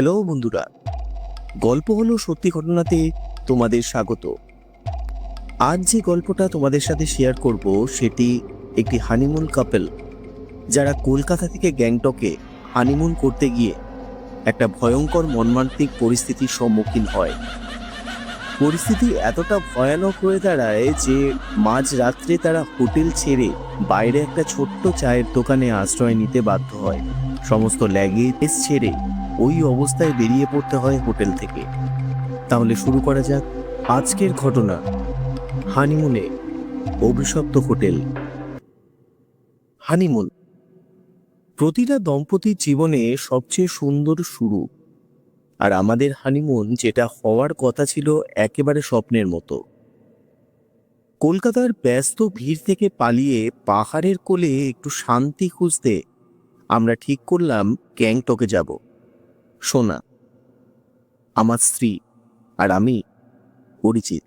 Hello বন্ধুরা, গল্প হলো সত্যি ঘটনাতে তোমাদের স্বাগত। আজ যে গল্পটা তোমাদের সাথে শেয়ার করব সেটি একটি হানিমুন কাপেল যারা কলকাতা থেকে গ্যাংটকে হানিমুন করতে গিয়ে একটা ভয়ঙ্কর মর্মান্তিক পরিস্থিতির সম্মুখীন হয়। পরিস্থিতি এতটা ভয়ানক হয়ে দাঁড়ায় যে মাঝ রাত্রে তারা হোটেল ছেড়ে বাইরে একটা ছোট্ট চায়ের দোকানে আশ্রয় নিতে বাধ্য হয়। সমস্ত ল্যাগেজ ছেড়ে ওই অবস্থায় বেরিয়ে পড়তে হয় হোটেল থেকে। তাহলে শুরু করা যাক আজকের ঘটনা। হানিমুনে অভিশপ্ত হোটেল। হানিমুন। প্রতিটা দম্পতির জীবনে সবচেয়ে সুন্দর শুরু। আর আমাদের হানিমুন যেটা হওয়ার কথা ছিল একেবারে স্বপ্নের মতো। কলকাতার ব্যস্ত ভিড় থেকে পালিয়ে পাহাড়ের কোলে একটু শান্তি খুঁজতে আমরা ঠিক করলাম গ্যাংটকে যাব। সোনা। আমার স্ত্রী আর আমি পরিচিত।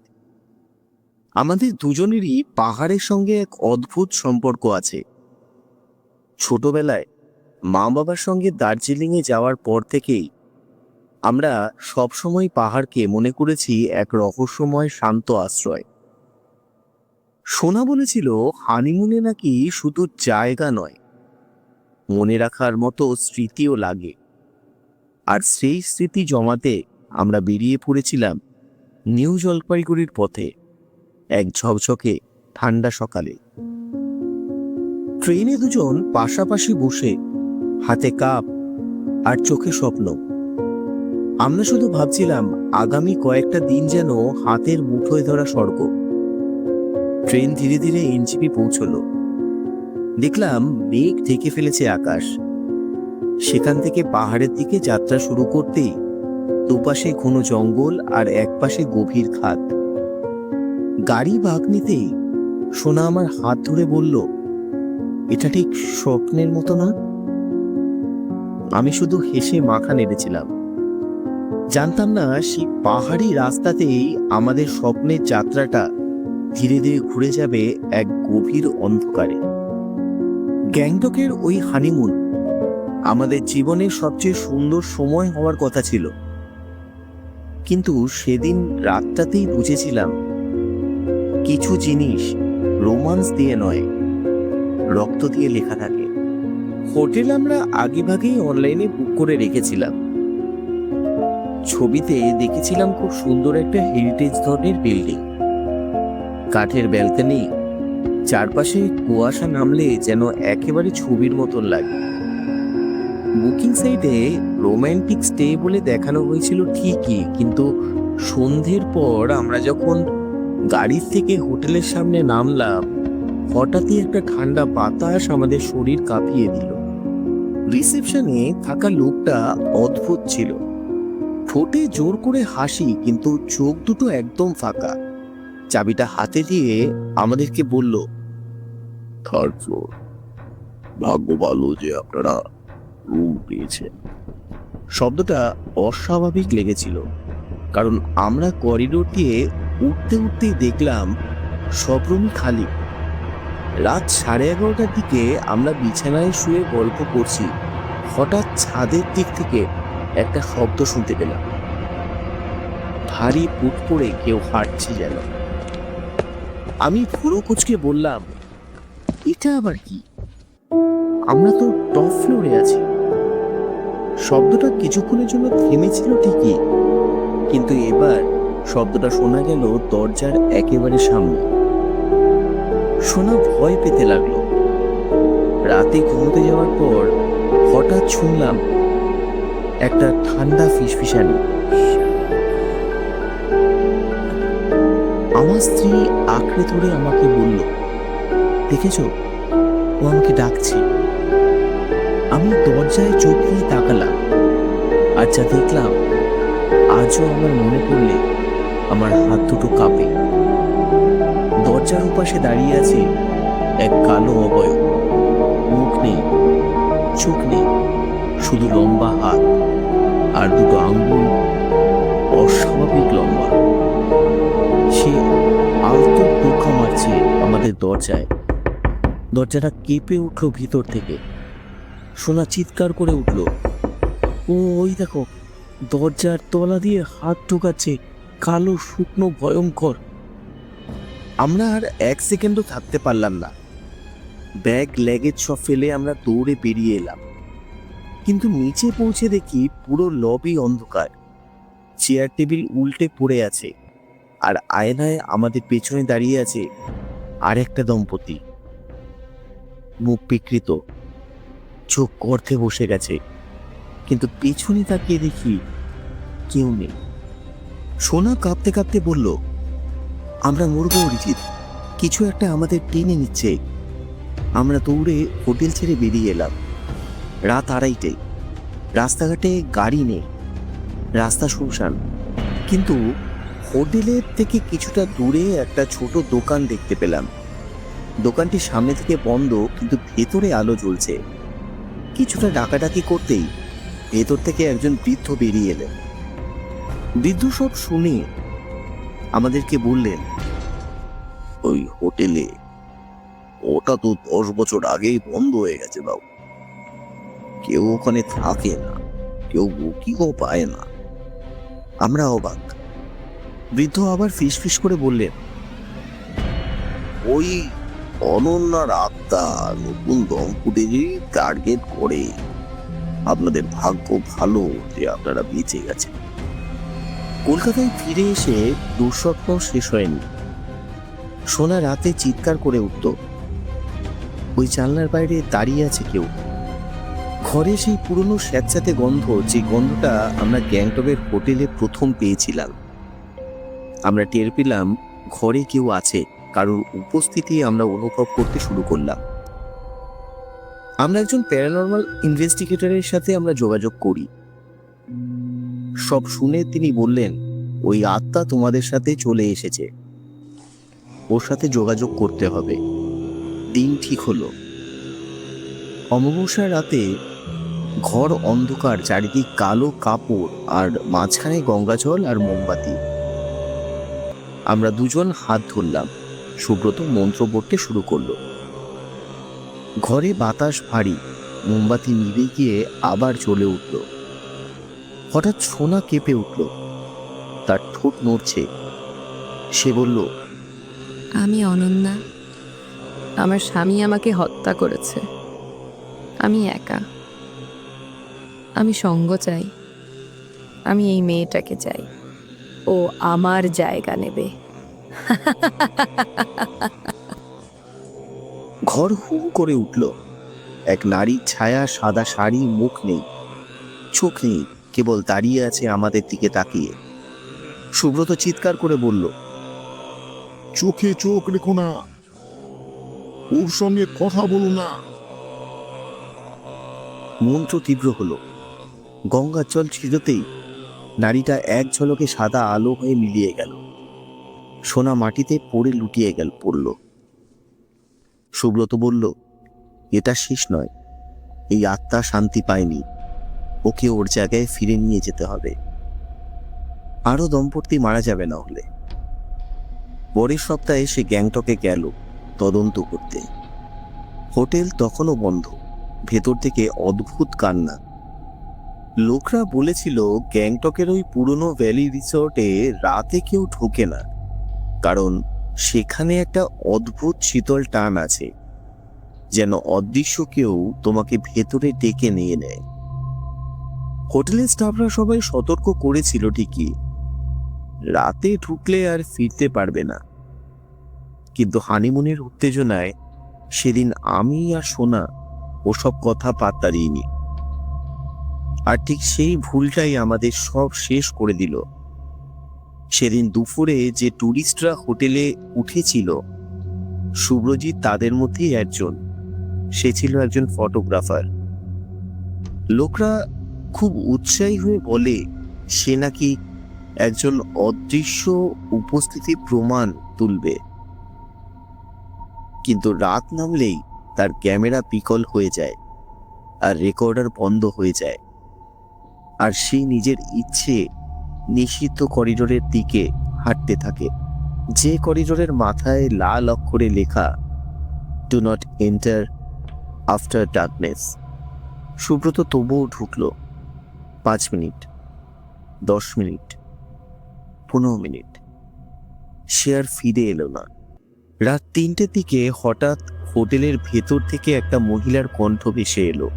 আমাদের দুজনেরই পাহাড়ের সঙ্গে এক অদ্ভুত সম্পর্ক আছে। ছোটবেলায় মা বাবার সঙ্গে দার্জিলিংয়ে যাওয়ার পর থেকেই আমরা সবসময় পাহাড়কে মনে করেছি এক রহস্যময় শান্ত আশ্রয়। সোনা বলেছিল, হানিমুনে নাকি শুধু জায়গা নয়, মনে রাখার মতো স্মৃতিও লাগে। আর সেই স্মৃতি জমাতে আমরা বেরিয়ে পড়েছিলাম নিউ জলপাইগুড়ির পথে এক ঝকঝকে ঠান্ডা সকালে। ট্রেনে দুজন পাশাপাশি বসে হাতে কাপ আর চোখে স্বপ্ন। আমরা শুধু ভাবছিলাম, আগামী কয়েকটা দিন যেন হাতের মুঠোয় ধরা স্বর্গ। ট্রেন ধীরে ধীরে এনজিপি পৌঁছলো। দেখলাম মেঘ ঢেকে ফেলেছে আকাশ। সেখান থেকে পাহাড়ের দিকে যাত্রা শুরু করতেই দুপাশে ঘন জঙ্গল আর একপাশে গভীর খাত গাড়ি বাঁক নিতেই সোনা আমার হাত ধরে বলল, এটা ঠিক স্বপ্নের মতো না? আমি শুধু হেসে মাখা নেড়েছিলাম। জানতাম না সেই পাহাড়ি রাস্তাতেই আমাদের স্বপ্নের যাত্রাটা ধীরে ধীরে ঘুরে যাবে এক গভীর অন্ধকারে। গ্যাংটকের ওই হানিমুন আমাদের জীবনের সবচেয়ে সুন্দর সময় হওয়ার কথা ছিল। কিন্তু সেদিন রাতটাতেই বুঝেছিলাম, কিছু জিনিস রোমান্স দিয়ে নয়, রক্ত দিয়ে লেখা থাকে। হোটেল আমরা আগেভাগেই অনলাইনে বুক করে রেখেছিলাম। ছবিতে দেখেছিলাম খুব সুন্দর একটা হেরিটেজ ধরনের বিল্ডিং কাঠের ব্যালকনি চারপাশে কুয়াশা নামলে যেন একেবারে ছবির মতন লাগে। বুকিং সাইটে রোমান্টিক স্টে বলে দেখানো হয়েছিল ঠিকই, কিন্তু সন্ধ্যের পর আমরা যখন গাড়ির থেকে হোটেলের সামনে নামলাম, হঠাৎই একটা ঠান্ডা বাতাস আমাদের শরীর কাঁপিয়ে দিল। রিসেপশনে থাকা লোকটা অদ্ভুত ছিল। ঠোঁটে জোর করে হাসি, কিন্তু চোখ দুটো একদম ফাঁকা। চাবিটা হাতে দিয়ে আমাদেরকে বলল, থার্ড ফ্লোর। ভাগ্য ভালো যে আপনারা রুম পেয়েছেন শব্দটা অস্বাভাবিক লেগেছিল, কারণ আমরা করিডোর দিয়ে উঠতে উঠতেই দেখলাম সব রুমই খালি। রাত সাড়ে এগারোটার দিকে আমরা বিছানায় শুয়ে গল্প করছি, হঠাৎ ছাদের দিক থেকে একটা শব্দ শুনতে পেলাম। ভারী পুট পড়ে কেউ হাঁটছে যেন। আমি পুরো কুচকে বললাম, এটা আবার কি? আমরা তো টপ ফ্লোরে আছি। শব্দটা কিছুক্ষণের জন্য থেমেছিল ঠিকই। কিন্তু এবার শব্দটা শোনা গেল দরজার একেবারে সামনে। শোনা ভয় পেতে লাগল। রাতে ঘুমোতে যাওয়ার পর হঠাৎ শুনলাম একটা ঠান্ডা ফিসফিসানি। আমার স্ত্রী আঁকড়ে ধরে আমাকে বলল, দেখেছ? ও আমাকে ডাকছে। আমি দরজায় চোখ দিয়ে তাকালাম আর যা দেখলাম, আজও আমার মনে পড়লে আমার হাত দুটো কাঁপে। দরজার উপাশে দাঁড়িয়ে আছে এক কালো অবয়ব। মুখ নেই, চোখ নেই, শুধু লম্বা হাত আর দুটো আঙ্গুল অস্বাভাবিক লম্বা। সে আলতো টোকা মারছে আমাদের দরজায়। দরজাটা কেঁপে উঠল ভিতর থেকে। সোনা চিৎকার করে উঠল। ও, ওই দেখো, দরজার তলা দিয়ে হাত ঢোকাচ্ছে কালো, শুকনো, ভয়ঙ্কর। আমরা আর এক সেকেন্ডও থাকতে পারলাম না। ব্যাগ ল্যাগেজ সব ফেলে আমরা দৌড়ে বেরিয়ে এলাম। কিন্তু নিচে পৌঁছে দেখি পুরো লবি অন্ধকার। চেয়ার টেবিল উল্টে পড়ে আছে। আর আয়নায় আমাদের পেছনে দাঁড়িয়ে আছে আর একটা দম্পতি। মুখ বিকৃত। চোখ গর্তে বসে গেছে। কিন্তু পেছনে তাকিয়ে দেখি কেউ নেই। সোনা কাঁপতে কাঁপতে বলল, আমরা মরবো অরিজিৎ। কিছু একটা আমাদের টেনে নিচ্ছে। আমরা দৌড়ে হোটেল ছেড়ে বেরিয়ে এলাম। রাত আড়াইটে রাস্তাঘাটে গাড়ি নেই। রাস্তা শুনশান কিন্তু হোটেলের থেকে কিছুটা দূরে একটা ছোট দোকান দেখতে পেলাম। দোকানটি সামনে থেকে বন্ধ, কিন্তু ভেতরে আলো জ্বলছে। কিছুটা ডাকাডাকি করতেই ভেতর থেকে একজন বৃদ্ধ বেরিয়ে এলেন। বৃদ্ধ সব শুনে আমাদেরকে বললেন, ওই হোটেলে, ওটা তো দশ বছর আগেই বন্ধ হয়ে গেছে বাবু। কেউ ওখানে থাকে না, কেউ বুকিংও পায় না। আমরা অবাক। বৃদ্ধ আবার ফিস ফিস করে বললেন, ওই অনন্যার আত্মা নতুন দম্পতিরই টার্গেট করে। আপনাদের ভাগ্য ভালো যে আপনারা বেঁচে গেছেন। কলকাতায় ফিরে এসে দুঃস্বপ্ন শেষ হয়নি। সোনা রাতে চিৎকার করে উঠত ওই জানলার বাইরে দাঁড়িয়ে আছে কেউ? ঘরে সেই পুরনো স্যাঁতস্যাঁতে গন্ধ, যে গন্ধটা আমরা গ্যাংটকের হোটেলে প্রথম পেয়েছিলাম। আমরা টের পেলাম ঘরে কেউ আছে। কারোর উপস্থিতি আমরা অনুভব করতে শুরু করলাম। আমরা একজন প্যারানর্মাল ইনভেস্টিগেটরের সাথে আমরা যোগাযোগ করি। সব শুনে তিনি বললেন, ওই আত্মা তোমাদের সাথে চলে এসেছে। ওর সাথে যোগাযোগ করতে হবে। দিন ঠিক হলো। অমাবস্যার রাতে ঘর অন্ধকার, চারিদিক কালো কাপড় আর মাঝখানে গঙ্গাজল আর মোমবাতি। আমরা দুজন হাত ধরলাম। সুব্রত মন্ত্র পড়তে শুরু করল। ঘরে বাতাস ভারী, মোমবাতি নিভে গিয়ে আবার চলে উঠল। হঠাৎ সোনা কেঁপে উঠল। তার ঠোঁট নড়ছে। সে বলল, আমি অনন্যা। আমার স্বামী আমাকে হত্যা করেছে। আমি একা। আমি সঙ্গ চাই। আমি এই মেয়েটাকে চাই। ও আমার জায়গা নেবে। ঘর হু করে উঠল। এক নারীর ছায়া সাদা শাড়ি মুখ নেই। চোখ নেই কেবল দাঁড়িয়ে আছে আমাদের দিকে তাকিয়ে। সুব্রত চিৎকার করে বলল চোখে চোখ রেখো না। ওর সঙ্গে কথা বলো না। মন্ত্র তীব্র হলো। গঙ্গার জল ছিঁড়তেই নারীটা এক ঝলকে সাদা আলো হয়ে মিলিয়ে গেল। সোনা মাটিতে পড়ে লুটিয়ে গেল, পড়ল। সুব্রত বলল, এটা শেষ নয়। এই আত্মা শান্তি পায়নি। ওকে ওর জায়গায় ফিরে নিয়ে যেতে হবে। আরও দম্পতি মারা যাবে না হলে। পরের সপ্তাহে সে গ্যাংটকে গেল তদন্ত করতে। হোটেল তখনও বন্ধ। ভেতর থেকে অদ্ভুত কান্না। লোকরা বলেছিল, গ্যাংটকের ওই পুরনো ভ্যালি রিসর্টে রাতে কেউ ঢোকে না। কারণ সেখানে একটা অদ্ভুত শীতল টান আছে, যেন অদৃশ্য কেউ তোমাকে ভেতরে ডেকে নিয়ে নেয়। হোটেলের স্টাফরা সবাই সতর্ক করেছিল ঠিকই। রাতে ঢুকলে আর ফিরতে পারবে না। কিন্তু হানিমুনের উত্তেজনায় সেদিন আমি আর সোনা ওসব কথা পাত্তা দিইনি আর ঠিক সেই ভুলটাই আমাদের সব শেষ করে দিল। সেদিন দুপুরে যে টুরিস্টরা হোটেলে উঠেছিল শুভ্রজিৎ তাদের মধ্যেই একজন। সে ছিল একজন ফটোগ্রাফার। লোকরা খুব উৎসাহী হয়ে বলে, সে নাকি একজন অদৃশ্য উপস্থিতি প্রমাণ তুলবে। কিন্তু রাত নামলেই তার ক্যামেরা বিকল হয়ে যায় আর রেকর্ডার বন্ধ হয়ে যায়। আর সে নিজের ইচ্ছে নিষিদ্ধ করিডোরের দিকে হাঁটতে থাকে। যে করিডোরের মাথায় লাল অক্ষরে লেখা do not enter after darkness Subrata তবুও ঢুকল। পাঁচ মিনিট, দশ মিনিট, পনেরো মিনিট। সে আর ফিরে এলো না। রাত তিনটের দিকে হঠাৎ হোটেলের ভেতর থেকে একটা মহিলার কণ্ঠ ভেসে এলো।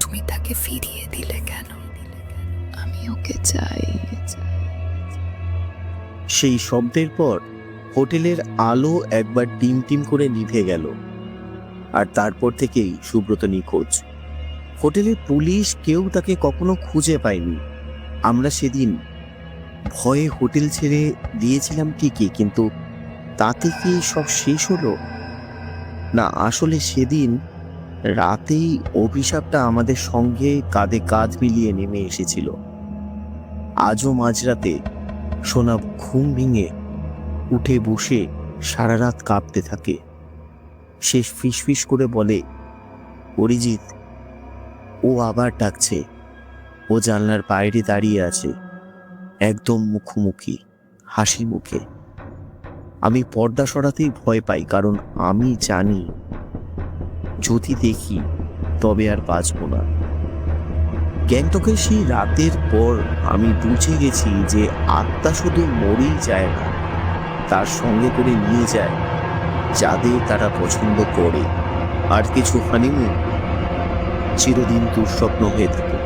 তুমি তাকে ফিরিয়ে দিলে। ওকে চাই সেই শব্দের পর হোটেলের আলো একবার টিম টিম করে নিভে গেল। আর তারপর থেকেই সুব্রত নিখোঁজ। হোটেলের পুলিশ কেউ তাকে কখনো খুঁজে পায়নি। আমরা সেদিন ভয়ে হোটেল ছেড়ে দিয়েছিলাম ঠিকই, কিন্তু তাতে কি সব শেষ হলো? না, আসলে সেদিন রাতেই অভিশাপটা আমাদের সঙ্গে কাঁধে কাঁধ মিলিয়ে নেমে এসেছিল। আজও মাঝরাতে সোনা ঘুম ভেঙে উঠে বসে সারা রাত কাঁপতে থাকে। সে ফিসফিস করে বলে, অরিজিৎ, ও আবার ডাকছে। ও জানলার বাইরে দাঁড়িয়ে আছে, একদম মুখোমুখি, হাসি মুখে। আমি পর্দা সরাতেই ভয় পাই, কারণ আমি জানি, যদি দেখি তবে আর বাঁচব না। গ্যাংটকের সেই রাতের পর আমি বুঝে গেছি যে আত্মা শুধু মরেই যায় না, তার সঙ্গে করে নিয়ে যায়, যাদের তারা পছন্দ করে। আর কিছু হানিমুন চিরদিন দুঃস্বপ্ন হয়ে থাকে।